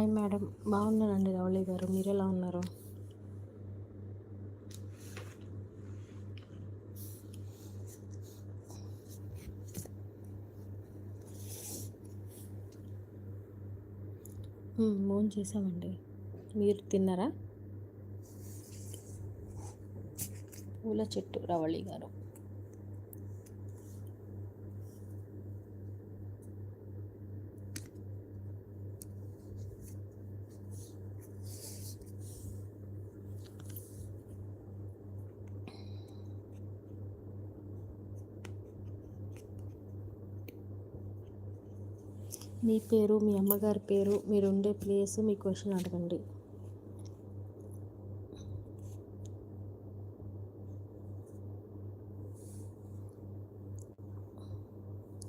Hi madam. బాగున్నానండి రవళి గారు. మీరు ఎలా ఉన్నారు? ఫోన్ చేసామండి మీరు తిన్నారా? పూల చెట్టు రవళి గారు. మీ పేరు మీ అమ్మగారి పేరు మీరు ఉండే ప్లేస్ మీ క్వశ్చన్ అడగండి.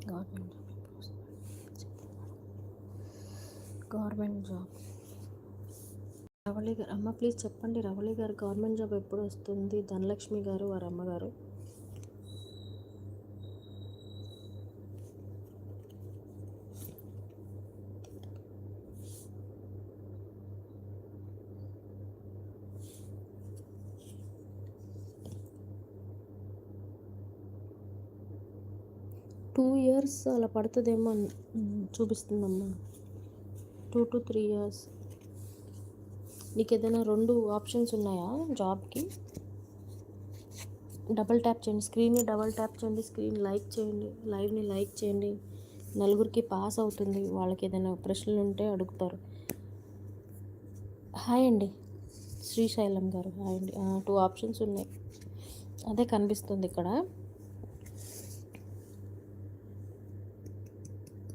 Government government job Ravali garu అమ్మ ప్లీజ్ చెప్పండి రవళి గారు గవర్నమెంట్ జాబ్ ఎప్పుడు వస్తుంది? ధనలక్ష్మి గారు వారి అమ్మగారు ఇయర్స్ అలా పడుతుందేమో అని చూపిస్తుందమ్మా. టూ టు త్రీ ఇయర్స్ నీకు ఏదైనా రెండు ఆప్షన్స్ ఉన్నాయా జాబ్కి? డబల్ ట్యాప్ చేయండి. స్క్రీన్ని డబల్ ట్యాప్ చేయండి. స్క్రీన్ లైక్ చేయండి. లైవ్ని లైక్ చేయండి. నలుగురికి పాస్ అవుతుంది. వాళ్ళకి ఏదైనా ప్రశ్నలు ఉంటే అడుగుతారు. హాయ్ అండి. శ్రీశైలం గారు. హాయ్ అండి. టూ ఆప్షన్స్ ఉన్నాయి. అదే కనిపిస్తుంది ఇక్కడ.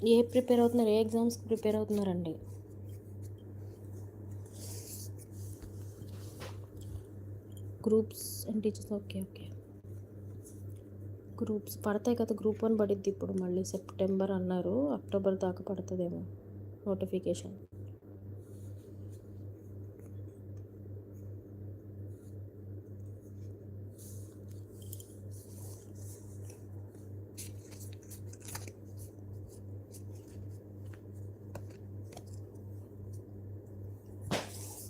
ఏ ప్రిపేర్ అవుతున్నారు? ఏ ఎగ్జామ్స్కి prepare అవుతున్నారండి? Groups and teachers. Okay okay. Groups పడతాయి కదా గ్రూప్ వన్ పడిద్ది ఇప్పుడు మళ్ళీ సెప్టెంబర్ అన్నారు అక్టోబర్ దాకా పడుతుందేమో notification.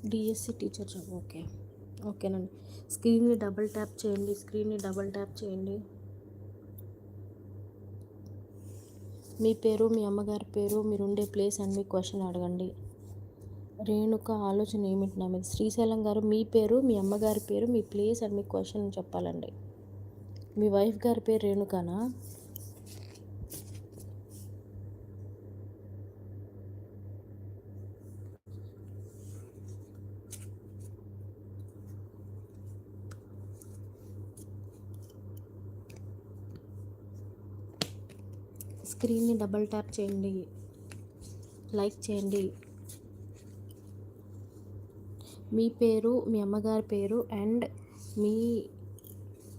D S C teacher job okay ఓకేనండి స్క్రీన్ని డబుల్ ట్యాప్ చేయండి. స్క్రీన్ని డబుల్ ట్యాప్ చేయండి. మీ పేరు మీ అమ్మగారి పేరు మీరు ఉండే ప్లేస్ అండ్ మీ క్వశ్చన్ అడగండి. రేణుక ఆలోచన ఏమిటి నా మీద? శ్రీశైలం గారు మీ పేరు మీ అమ్మగారి పేరు మీ ప్లేస్ అండ్ మీ క్వశ్చన్ చెప్పాలండి. మీ వైఫ్ గారి పేరు రేణుకానా? స్క్రీన్ని డబల్ ట్యాప్ చేయండి. లైక్ చేయండి. మీ పేరు మీ అమ్మగారి పేరు అండ్ మీ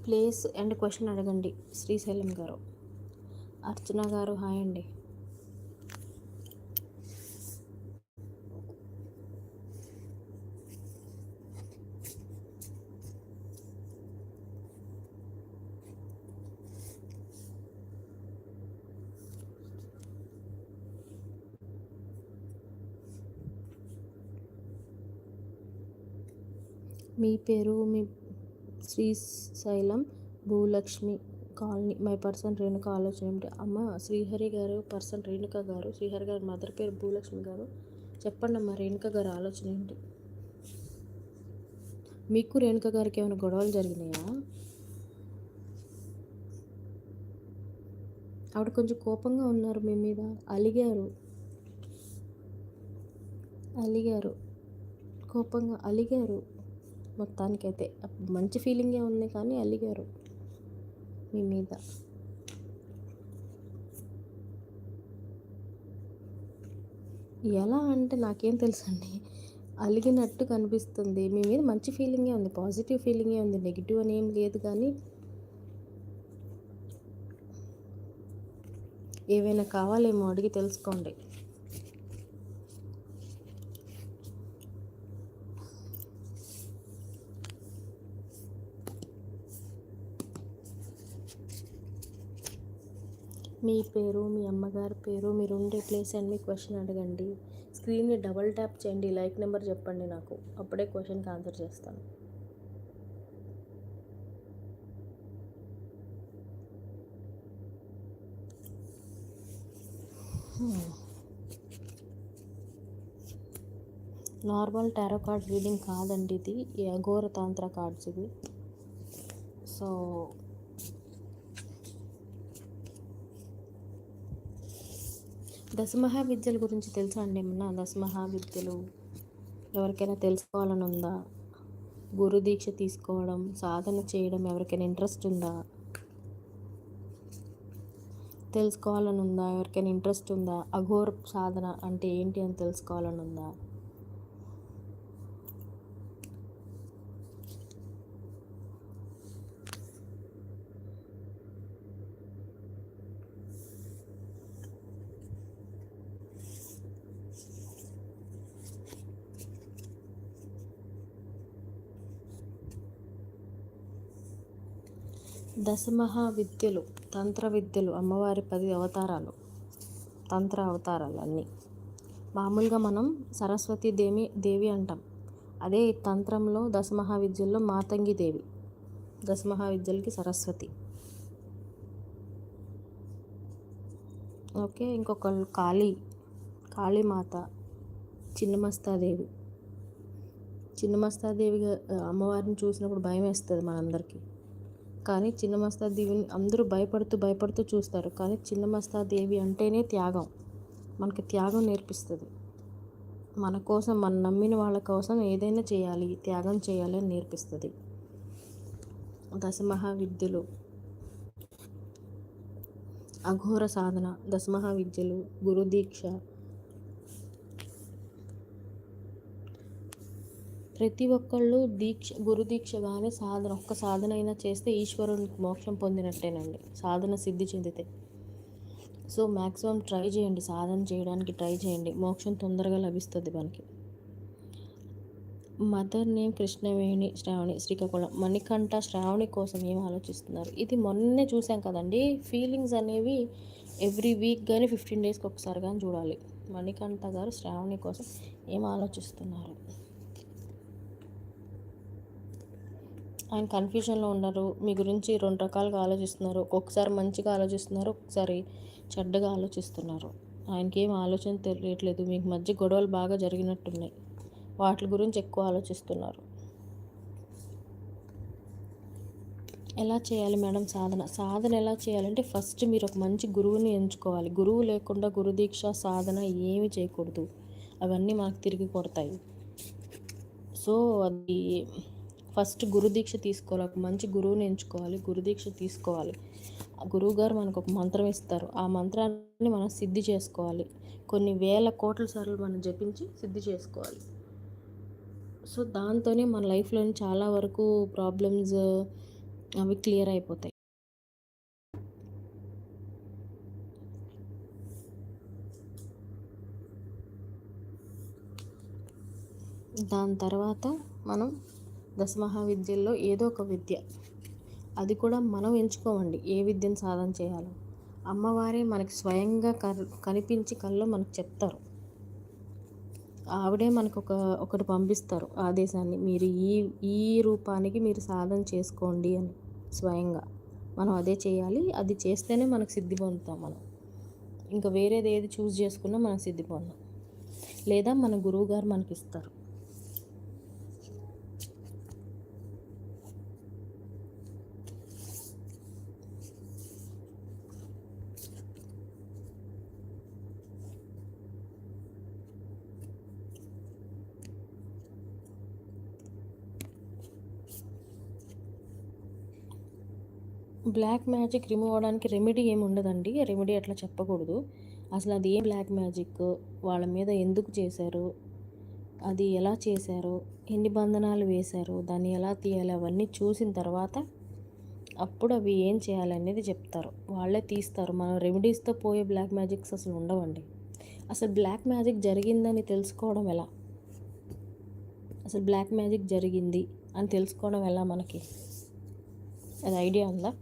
ప్లేస్ అండ్ క్వశ్చన్ అడగండి. శ్రీశైలం గారు. అర్చన గారు హాయ్ అండి. మీ పేరు మీ Srisailam Bhulakshmi colony my person Renuka ఆలోచన ఏమిటి? అమ్మ శ్రీహరి గారు పర్సన్ రేణుక గారు శ్రీహరి గారి మదర్ పేరు భూలక్ష్మి గారు. చెప్పండి అమ్మ రేణుక గారు ఆలోచన ఏంటి? మీకు రేణుక గారికి ఏమైనా గొడవలు జరిగినాయా? ఆవిడ కొంచెం కోపంగా ఉన్నారు మీ మీద. అలిగారు. అలిగారు. కోపంగా అలిగారు. మొత్తానికైతే మంచి ఫీలింగే ఉంది కానీ అలిగారు మీ మీద. ఎలా అంటే నాకేం తెలుసండి అలిగినట్టు కనిపిస్తుంది. మీ మీద మంచి ఫీలింగే ఉంది పాజిటివ్ ఫీలింగే ఉంది నెగిటివ్ అని ఏం లేదు కానీ ఏవైనా కావాలేమో అడిగి తెలుసుకోండి. మీ పేరు మీ అమ్మగారి పేరు మీరు ఉండే ప్లేస్ అండ్ మీ క్వశ్చన్ అడగండి. స్క్రీన్ని డబల్ ట్యాప్ చేయండి. లైక్ నెంబర్ చెప్పండి నాకు. అప్పుడే క్వశ్చన్కి ఆన్సర్ చేస్తాను. నార్మల్ టారో కార్డ్ రీడింగ్ కాదండి ఇది. అఘోర తాంత్ర కార్డ్స్ ఇవి. సో దశమహావిద్యల గురించి తెలుసా అండి ఏమన్నా? దశమహావిద్యలు ఎవరికైనా తెలుసుకోవాలని ఉందా గురు దీక్ష తీసుకోవడం సాధన చేయడం ఎవరికైనా ఇంట్రెస్ట్ ఉందా? తెలుసుకోవాలని ఉందా ఎవరికైనా ఇంట్రెస్ట్ ఉందా? అఘోర సాధన అంటే ఏంటి అని తెలుసుకోవాలని ఉందా దశమహా విద్యలు తంత్ర విద్యలు అమ్మవారి పది అవతారాలు తంత్ర అవతారాలు అన్నీ మామూలుగా మనం సరస్వతి దేవి దేవి అంటాం. అదే తంత్రంలో దశమహా విద్యల్లో మాతంగి దేవి. దశమహా విద్యలకి సరస్వతి. ఓకే ఇంకొకళ్ళు కాళీ కాళీమాత చిన్నమస్తాదేవి చిన్నమస్తాదేవి అమ్మవారిని చూసినప్పుడు భయం వేస్తుంది మనందరికీ. కానీ చిన్న దేవిని అందరూ భయపడుతూ భయపడుతూ చూస్తారు. కానీ చిన్న దేవి అంటేనే త్యాగం. మనకి త్యాగం నేర్పిస్తుంది. మన కోసం మనం నమ్మిన వాళ్ళ కోసం ఏదైనా చేయాలి త్యాగం చేయాలి అని నేర్పిస్తుంది. దశమహావిద్యలు. అఘోర సాధన దశమహావిద్యలు గురుదీక్ష ప్రతి ఒక్కళ్ళు దీక్ష గురుదీక్ష కానీ సాధన ఒక్క సాధన అయినా చేస్తే ఈశ్వరునికి మోక్షం పొందినట్టేనండి. సాధన సిద్ధి చెందితే. సో మ్యాక్సిమం ట్రై చేయండి. సాధన చేయడానికి ట్రై చేయండి. మోక్షం తొందరగా లభిస్తుంది మనకి. Mother name Krishnaveni Sravani Srikakulam. Manikanta Shravani కోసం ఏం ఆలోచిస్తున్నారు? ఇది మొన్నే చూసాం కదండి. ఫీలింగ్స్ అనేవి ఎవ్రీ వీక్ కానీ ఫిఫ్టీన్ డేస్కి ఒకసారి కానీ చూడాలి. మణికంఠ గారు శ్రావణి కోసం ఏం ఆలోచిస్తున్నారు? ఆయన కన్ఫ్యూజన్లో ఉన్నారు. మీ గురించి రెండు రకాలుగా ఆలోచిస్తున్నారు. ఒక్కొక్కసారి మంచిగా ఆలోచిస్తున్నారు ఒక్కొక్కసారి చెడ్డగా ఆలోచిస్తున్నారు. ఆయనకి ఏం ఆలోచన తెలియట్లేదు. మీకు మధ్య గొడవలు బాగా జరిగినట్టున్నాయి. వాటి గురించి ఎక్కువ ఆలోచిస్తున్నారు. ఎలా చేయాలి మేడం సాధన? సాధన ఎలా చేయాలంటే ఫస్ట్ మీరు ఒక మంచి గురువుని ఎంచుకోవాలి. గురువు లేకుండా గురుదీక్ష సాధన ఏమి చేయకూడదు. అవన్నీ మనకు తిరిగి కొడతాయి. సో అది ఫస్ట్ గురుదీక్ష తీసుకోవాలి. ఒక మంచి గురువుని ఎంచుకోవాలి. గురుదీక్ష తీసుకోవాలి. ఆ గురువు గారు మనకు ఒక మంత్రం ఇస్తారు. ఆ మంత్రాన్ని మనం సిద్ధి చేసుకోవాలి. కొన్ని వేల కోట్ల సార్లు మనం జపించి సిద్ధి చేసుకోవాలి. సో దాంతోనే మన లైఫ్లో చాలా వరకు ప్రాబ్లమ్స్ అవి క్లియర్ అయిపోతాయి. దాని తర్వాత మనం దశమహావిద్యల్లో ఏదో ఒక విద్య. అది కూడా మనం ఎంచుకోవండి ఏ విద్యను సాధన చేయాలో. అమ్మవారే మనకి స్వయంగా కనిపించి కళ్ళు మనకు చెప్తారు. ఆవిడే మనకు ఒక ఒకటి పంపిస్తారు ఆదేశాన్ని మీరు ఈ ఈ రూపానికి మీరు సాధన చేసుకోండి అని స్వయంగా. మనం అదే చేయాలి. అది చేస్తేనే మనకు సిద్ధి పొందుతాం మనం. ఇంకా వేరేది ఏది చూస్ చేసుకున్నా మనం సిద్ధి పొందాం. లేదా మన గురువు గారు మనకి ఇస్తారు బ్లాక్ మ్యాజిక్ రిమూవ్ అవడానికి రెమెడీ ఏమి ఉండదండి. రెమెడీ అట్లా చెప్పకూడదు. అసలు అది ఏం బ్లాక్ మ్యాజిక్? వాళ్ళ మీద ఎందుకు చేశారు? అది ఎలా చేశారు? ఎన్ని బంధనాలు వేశారు? దాన్ని ఎలా తీయాలి? అవన్నీ చూసిన తర్వాత అప్పుడు అవి ఏం చేయాలి అనేది చెప్తారు. వాళ్ళే తీస్తారు. మనం రెమెడీస్తో పోయే బ్లాక్ మ్యాజిక్స్ అసలు ఉండవండి. అసలు బ్లాక్ మ్యాజిక్ జరిగిందని తెలుసుకోవడం ఎలా? అసలు బ్లాక్ మ్యాజిక్ జరిగింది అని తెలుసుకోవడం ఎలా మనకి? అది ఐడియా ఉందా?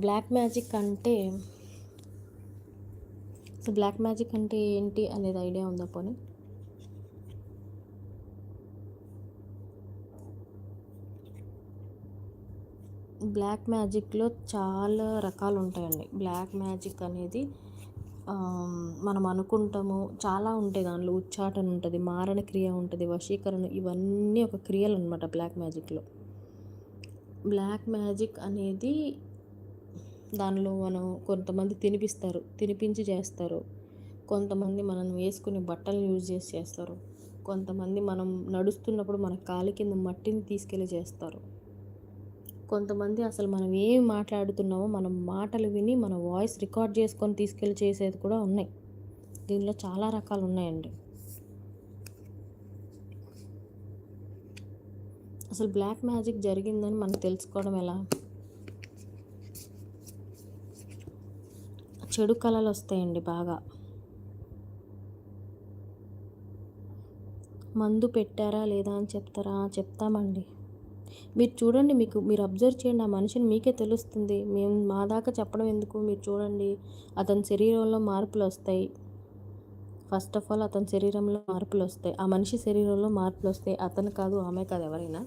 బ్లాక్ మ్యాజిక్ అంటే సో బ్లాక్ మ్యాజిక్ అంటే ఏంటి అనేది ఐడియా ఉందా పోనీ? బ్లాక్ మ్యాజిక్లో చాలా రకాలు ఉంటాయండి. బ్లాక్ మ్యాజిక్ అనేది మనం అనుకుంటాము చాలా ఉంటాయి దానిలో. ఉచ్చాటన ఉంటుంది మారణ క్రియ ఉంటుంది వశీకరణ ఇవన్నీ ఒక క్రియలు అనమాట బ్లాక్ మ్యాజిక్లో. బ్లాక్ మ్యాజిక్ అనేది దానిలో మనం కొంతమంది తినిపిస్తారు తినిపించి చేస్తారు. కొంతమంది మనం వేసుకునే బట్టలు యూజ్ చేసి చేస్తారు. కొంతమంది మనం నడుస్తున్నప్పుడు మన కాలి కింద మట్టిని తీసుకెళ్ళి చేస్తారు. కొంతమంది అసలు మనం ఏం మాట్లాడుతున్నామో మనం మాటలు విని మన వాయిస్ రికార్డ్ చేసుకొని తీసుకెళ్ళి చేసేది కూడా ఉన్నాయి. దీనిలో చాలా రకాలు ఉన్నాయండి. అసలు బ్లాక్ మ్యాజిక్ జరిగిందని మనం తెలుసుకోవడం ఎలా? చెడు కళలు వస్తాయండి బాగా. మందు పెట్టారా లేదా అని చెప్తారా? చెప్తామండి. మీరు చూడండి మీకు మీరు అబ్జర్వ్ చేయండి ఆ మనిషిని మీకే తెలుస్తుంది. మేము మా దాకా చెప్పడం ఎందుకు? మీరు చూడండి అతని శరీరంలో మార్పులు వస్తాయి. ఫస్ట్ ఆఫ్ ఆల్ అతని శరీరంలో మార్పులు వస్తాయి. ఆ మనిషి శరీరంలో మార్పులు వస్తాయి. అతను కాదు ఆమె కాదు ఎవరైనా.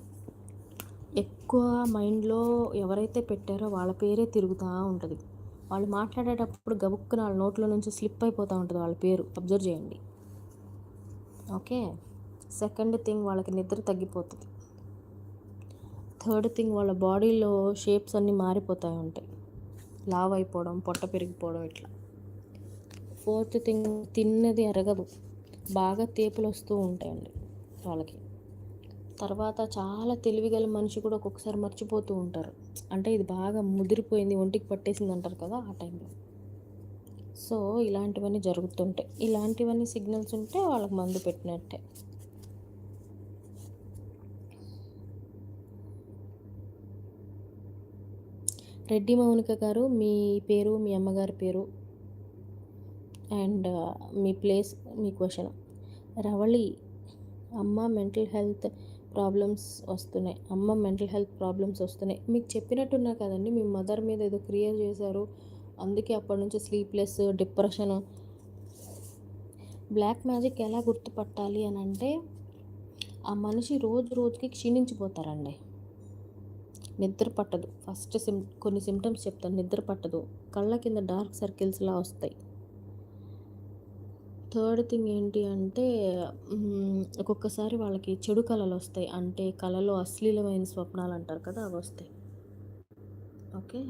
ఎక్కువ మైండ్లో ఎవరైతే పెట్టారో వాళ్ళ పేరే తిరుగుతూ ఉంటుంది. వాళ్ళు మాట్లాడేటప్పుడు గబుక్కున వాళ్ళ నోట్లో నుంచి స్లిప్ అయిపోతూ ఉంటుంది వాళ్ళ పేరు. అబ్జర్వ్ చేయండి. ఓకే? సెకండ్ థింగ్ వాళ్ళకి నిద్ర తగ్గిపోతుంది. థర్డ్ థింగ్ వాళ్ళ బాడీలో షేప్స్ అన్నీ మారిపోతాయి ఉంటాయి. లావ్ అయిపోవడం పొట్ట పెరిగిపోవడం ఇట్లా. ఫోర్త్ థింగ్ తిన్నది అరగదు బాగా తేపులు వస్తూ ఉంటాయండి వాళ్ళకి. తర్వాత చాలా తెలివిగల మనిషి కూడా ఒక్కొక్కసారి మర్చిపోతూ ఉంటారు. అంటే ఇది బాగా ముదిరిపోయింది ఒంటికి పట్టేసింది అంటారు కదా ఆ టైంలో. సో ఇలాంటివన్నీ జరుగుతుంటాయి. ఇలాంటివన్నీ సిగ్నల్స్ ఉంటే వాళ్ళకి మందు పెట్టినట్టే. రెడ్డి మౌనిక గారు మీ పేరు మీ అమ్మగారి పేరు అండ్ మీ ప్లేస్ మీ క్వశ్చన్. రవళి అమ్మ మెంటల్ హెల్త్ ప్రాబ్లమ్స్ వస్తున్నాయి. అమ్మ మెంటల్ హెల్త్ ప్రాబ్లమ్స్ వస్తున్నాయి. మీకు చెప్పినట్టున్నా కదండి మీ మదర్ మీద ఏదో క్రియేట్ చేశారు అందుకే అప్పటి నుంచి స్లీప్లెస్ డిప్రెషన్ బ్లాక్ మ్యాజిక్ ఎలా గుర్తుపట్టాలి అని అంటే ఆ మనిషి రోజు రోజుకి క్షీణించిపోతారండి. నిద్ర పట్టదు. ఫస్ట్ సిమ్ కొన్ని సిమ్టమ్స్ చెప్తాను. నిద్ర పట్టదు. కళ్ళ కింద డార్క్ సర్కిల్స్లా వస్తాయి. థర్డ్ థింగ్ ఏంటి అంటే ఒక్కొక్కసారి వాళ్ళకి చెడు కళలు వస్తాయి. అంటే కళలో అశ్లీలమైన స్వప్నాలు అంటారు కదా అవి వస్తాయి. ఓకే?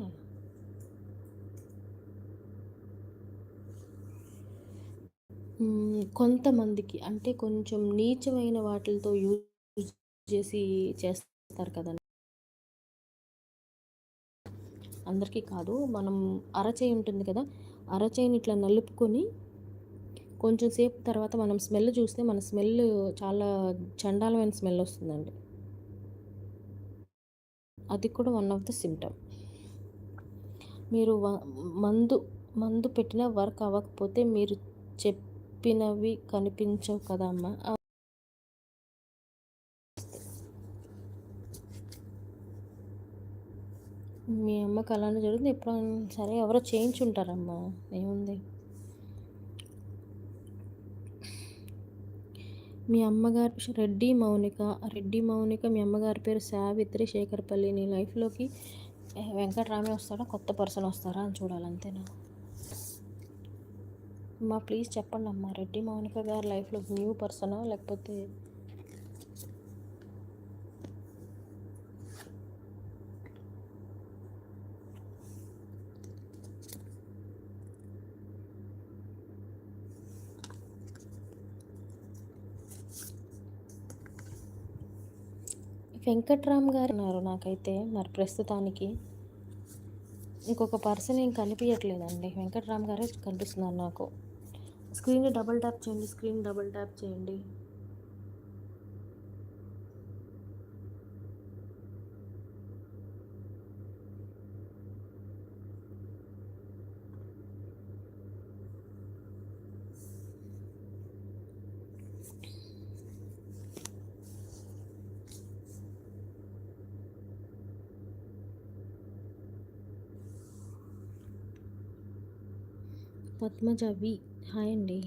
కొంతమందికి అంటే కొంచెం నీచమైన వాటితో యూజ్ చేసి చేస్తారు కదండి. అందరికీ కాదు మనం అరచేయి ఉంటుంది కదా అరచేయిని ఇట్లా నలుపుకొని కొంచెం సేపు తర్వాత మనం స్మెల్ చూస్తే మన స్మెల్ చాలా చండాలమైన స్మెల్ వస్తుందండి. అది కూడా వన్ ఆఫ్ ద సిమ్టమ్ మీరు మందు మందు పెట్టిన వర్క్ అవ్వకపోతే మీరు చెప్పినవి కనిపించవు కదా అమ్మ. మీ అమ్మకి అలానే జరుగుతుంది. ఎప్పుడైనా సరే ఎవరో చేయించుంటారమ్మా. ఏముంది? మీ అమ్మగారు రెడ్డి మౌనిక రెడ్డి మౌనిక మీ అమ్మగారి పేరు సావిత్రి శేఖర్పల్లి. నీ లైఫ్లోకి వెంకటరామే వస్తాడా కొత్త పర్సన్ వస్తారా అని చూడాలి అంతేనా? అమ్మా ప్లీజ్ చెప్పండి అమ్మా రెడ్డి మౌనిక గారి లైఫ్లో న్యూ పర్సనా లేకపోతే వెంకట్రామ్ గారు ఉన్నారు నాకైతే మరి ప్రస్తుతానికి. ఇంకొక పర్సన్ ఏం కనిపించట్లేదండి వెంకట్రామ్ గారే కనిపిస్తున్నారు నాకు. స్క్రీన్ డబుల్ ట్యాప్ చేయండి స్క్రీన్ డబుల్ ట్యాప్ చేయండి. పద్మజ వి హాయ్ అండి.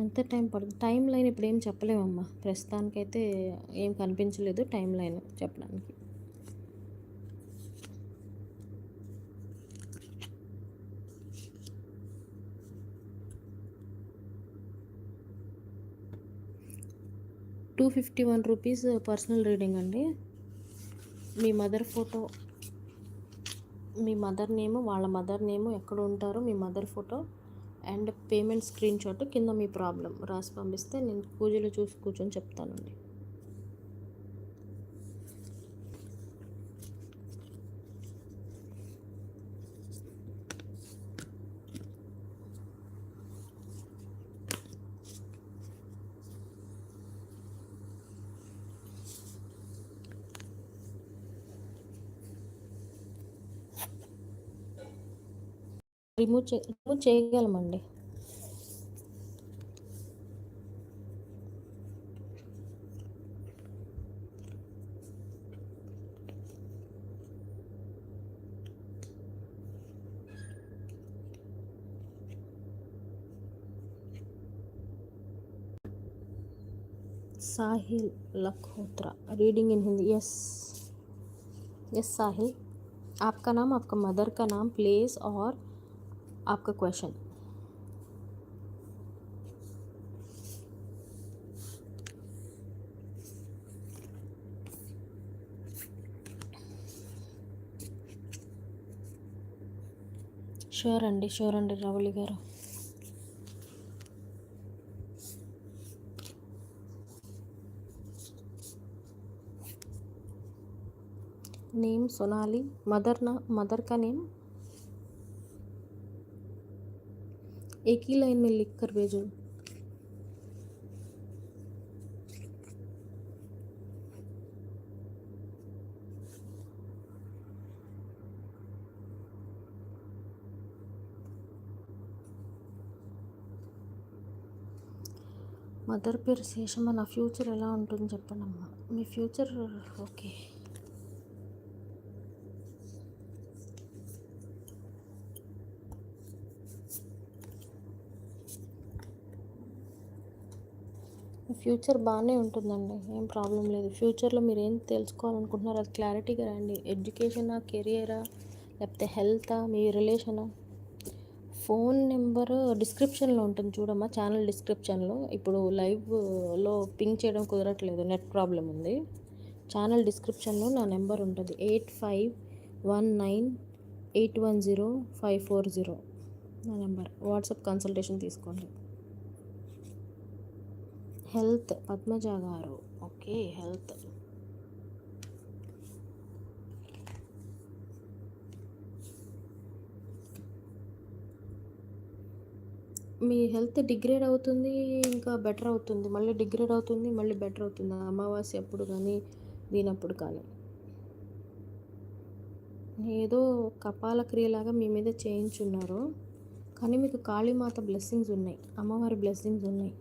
ఎంత టైం పడుతుంది టైం లైన్ ఇప్పుడు ఏం చెప్పలేమమ్మా. ప్రస్తుతానికైతే ఏం కనిపించలేదు టైం లైన్ చెప్పడానికి. Two fifty one rupees personal reading అండి. మీ మదర్ ఫోటో మీ మదర్ నేమ్ వాళ్ళ మదర్ నేమ్ ఎక్కడ ఉంటారో మీ mother photo and payment screenshot కింద మీ ప్రాబ్లం రాసి పంపిస్తే నేను పూజలు చూసి కూర్చొని చెప్తానండి. రిమూవ్ చే remove చేయగలమండి Sahil Lakhotra reading in Hindi yes yes Sahil आपका नाम आपका मदर का नाम प्लेस और आपका क्वेश्चन షూర్ అండి షూర్ అండి రవళి గారు नेम सोनाली मदर ना मदर का नेम एक ही लाइन में लिख कर भेजो మదర్ పేరు శేషమ్మ నా ఫ్యూచర్ ఎలా ఉంటుంది చెప్పండి అమ్మ మీ ఫ్యూచర్ ఓకే ఫ్యూచర్ బాగానే ఉంటుందండి ఏం ప్రాబ్లం లేదు. ఫ్యూచర్లో మీరు ఏం తెలుసుకోవాలనుకుంటున్నారో అది క్లారిటీగా రండి. ఎడ్యుకేషనా కెరియరా లేకపోతే హెల్తా మీ రిలేషనా? ఫోన్ నెంబర్ డిస్క్రిప్షన్లో ఉంటుంది చూడమ్మా ఛానల్ డిస్క్రిప్షన్లో. ఇప్పుడు లైవ్లో పింక్ చేయడం కుదరట్లేదు నెట్ ప్రాబ్లం ఉంది. ఛానల్ డిస్క్రిప్షన్లో నా నెంబర్ ఉంటుంది eight five one nine eight one zero five four zero. నా నెంబర్ వాట్సాప్ కన్సల్టేషన్ తీసుకోండి. Health. Padmaja garu. Okay health. మీ హెల్త్ డిగ్రేడ్ అవుతుంది ఇంకా బెటర్ అవుతుంది. మళ్ళీ డిగ్రేడ్ అవుతుంది మళ్ళీ బెటర్ అవుతుంది. అమావాస్య అప్పుడు కానీ దీనప్పుడు కానీ. ఏదో కపాల క్రియలాగా మీ మీద చేయించున్నారు. కానీ మీకు కాళీమాత బ్లెస్సింగ్స్ ఉన్నాయి. అమ్మవారి బ్లెస్సింగ్స్ ఉన్నాయి.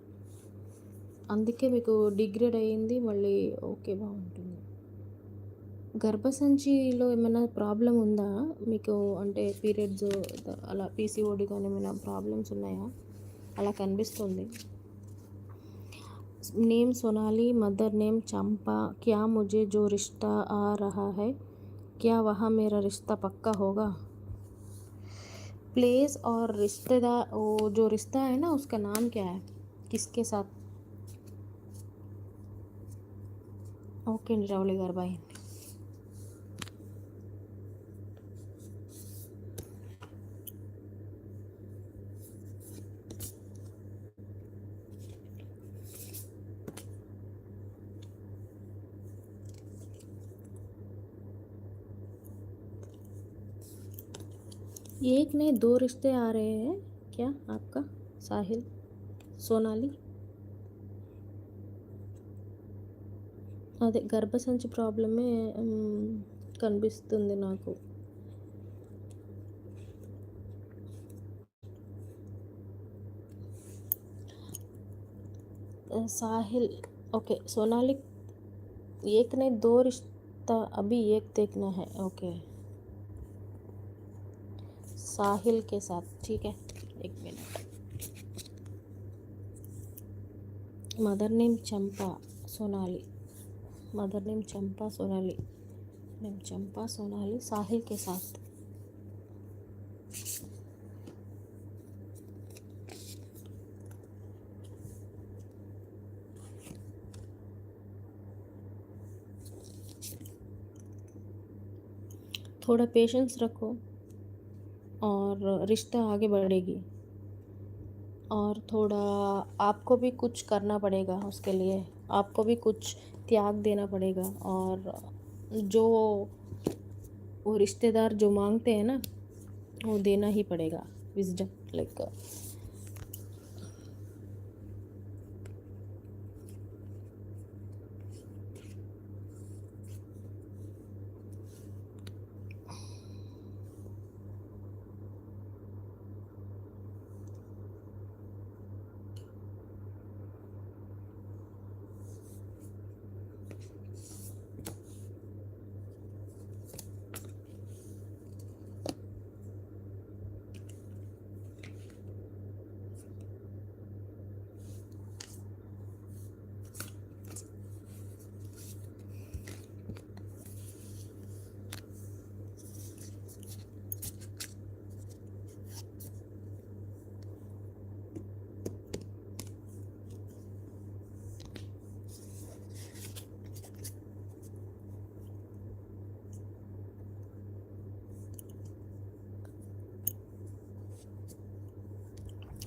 అందుకే మీకు డిగ్రేడ్ అయ్యింది మళ్ళీ ఓకే బాగుంటుంది గర్భసంచిలో ఏమైనా ప్రాబ్లం ఉందా మీకు అంటే పీరియడ్స్ అలా పీసీఓడి కానీ ఏమైనా ప్రాబ్లమ్స్ ఉన్నాయా అలా కనిపిస్తుంది name Sonali mother name Champa क्या मुझे जो रिश्ता आ रहा है क्या वहाँ मेरा रिश्ता पक्का होगा प्लेस और रिश्तेदार वो जो रिश्ता है ना उसका नाम क्या है किसके साथ ఓకే అండి రౌళి గారు బాయ్ అండి एक नहीं दो रिश्ते आ रहे हैं क्या आपका साहिल सोनाली అదే గర్భసంచి ప్రాబ్లమే కనిపిస్తుంది నాకు. साहिल ओके सोनाली एक ने दो रिश्ता अभी एक देखना है ओके साहिल के साथ ठीक है एक minute mother name Champa Sonali mother name Champa Sonali. Name Champa Sonali Sahil के साथ। थोड़ा पेशेंस रखो और रिश्ता आगे बढ़ेगी। और थोड़ा आपको भी कुछ करना पड़ेगा उसके लिए। आपको भी कुछ त्याग देना पड़ेगा और जो वो रिश्तेदार जो मांगते हैं ना, वो देना ही पड़ेगा विजडम लाइक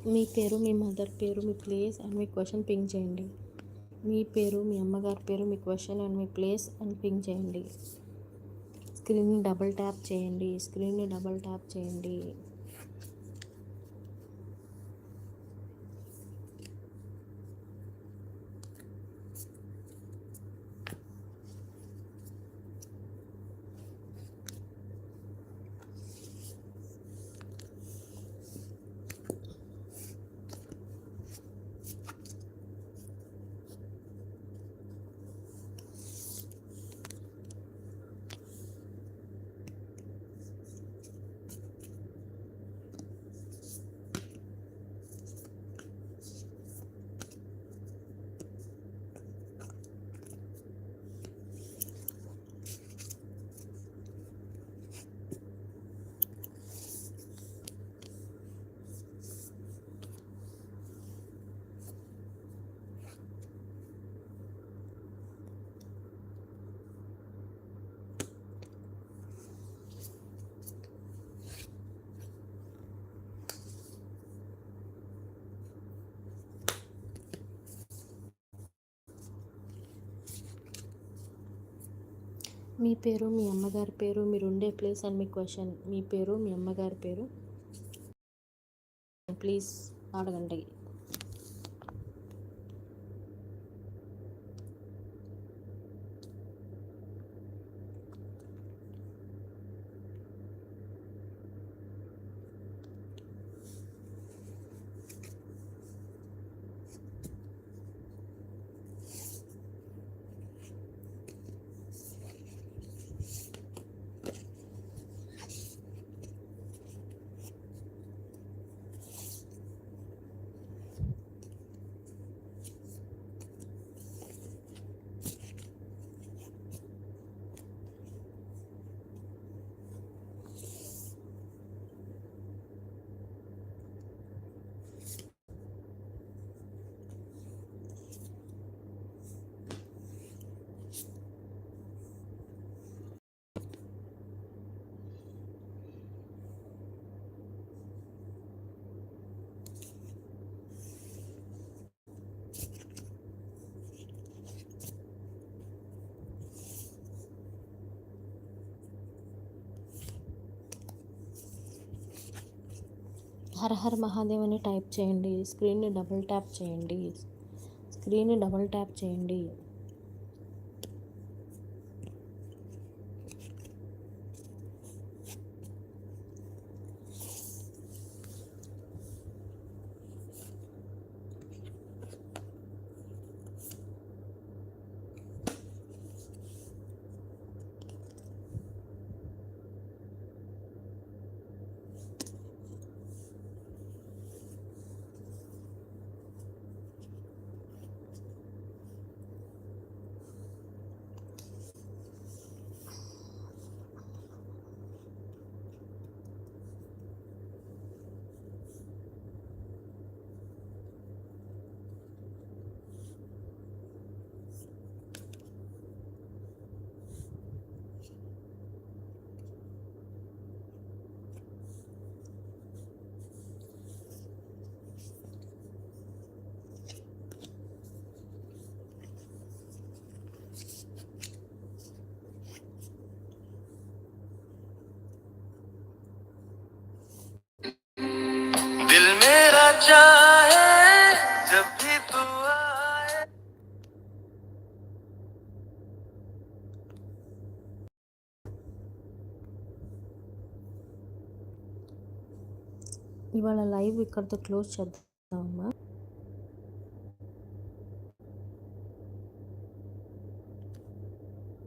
మీ పేరు మీ మదర్ పేరు మీ ప్లేస్ అండ్ మీ క్వశ్చన్ పింక్ చేయండి. మీ పేరు మీ అమ్మగారి పేరు మీ క్వశ్చన్ అండ్ మీ ప్లేస్ అండ్ పింక్ చేయండి. స్క్రీన్ని డబుల్ ట్యాప్ చేయండి. స్క్రీన్ని డబుల్ ట్యాప్ చేయండి. మీ పేరు మీ అమ్మగారి పేరు మీరు ఉండే ప్లేస్ అండ్ మీ క్వశ్చన్. మీ పేరు మీ అమ్మగారి పేరు? ప్లీజ్ అడగండి. హర హర్ మహాదేవ్ అని టైప్ చేయండి. స్క్రీన్ని డబుల్ ట్యాప్ చేయండి. స్క్రీన్ని డబుల్ ట్యాప్ చేయండి. चाहे जब भी तू आए ఇవాళ లైవ్ ఇక్కడితో క్లోజ్ చేద్దామమ్మా